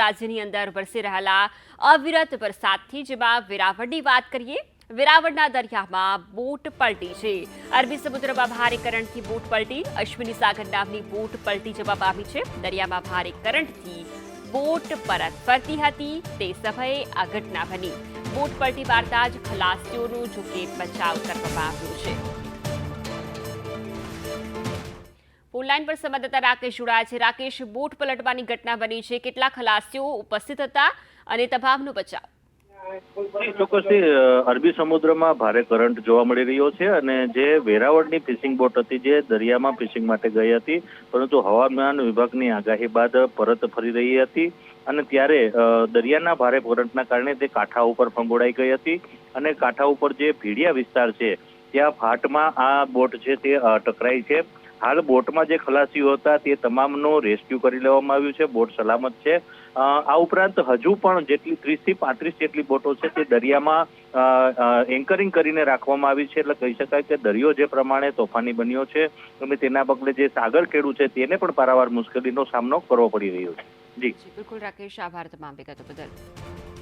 રાજ્યની અંદર વરસી રહેલા અવિરત વરસાદથી જેમાં વેરાવળની વાત કરીએ, વેરાવળના દરિયામાં બોટ પલટી છે. અરબી સમુદ્રમાં ભારે કરંટથી બોટ પલટી, અશ્વિની સાગર નામની બોટ પલટી જવા પામી છે. દરિયામાં ભારે કરંટથી બોટ પરત ફરતી હતી. તે સમયે આ ઘટના બની. બોટ પલટી વાર્તા જ ખલાસીઓનો જોકે બચાવ કરવામાં આવ્યો છે. ફોનલાઈન પર સંવાદદાતા રાકેશ જોડાયા છે. રાકેશ, બોટ પલટવાની ઘટના બની છે. કેટલા ખલાસીઓ ઉપસ્થિત હતા અને તમામનો બચાવ. ચોક્કસથી અરબી સમુદ્રમાં ભારે કરંટ જોવા મળી રહ્યો છે અને જે વેરાવળની ફિશિંગ બોટ હતી, જે દરિયામાં ફિશિંગ માટે ગઈ હતી, પરંતુ હવામાન વિભાગની આગાહી બાદ પરત ફરી રહી હતી અને ત્યારે દરિયાના ભારે કરંટના કારણે તે કાંઠા ઉપર ફંગોળાઈ ગઈ હતી અને કાંઠા ઉપર જે ભીડિયા વિસ્તાર છે ત્યાં ફાટમાં આ બોટ છે તે ટકરાઈ છે. હાલ બોટમાં જે ખલાસીઓ હતા તે તમામનો રેસ્ક્યુ કરી લેવામાં આવ્યું છે. બોટ સલામત છે. આ ઉપરાંત હજુ પણ જેટલી ત્રીસથી પાંત્રીસ જેટલી બોટો છે તે દરિયામાં એન્કરિંગ કરીને રાખવામાં આવી છે. એટલે કહી શકાય કે દરિયો જે પ્રમાણે તોફાની બન્યો છે અને તેના પગલે જે સાગર ખેડૂ છે તેને પણ પારાવાર મુશ્કેલીનો સામનો કરવો પડી રહ્યો છે. જી, બિલકુલ, રાકેશ, આભાર તમામ વિગતો બદલ.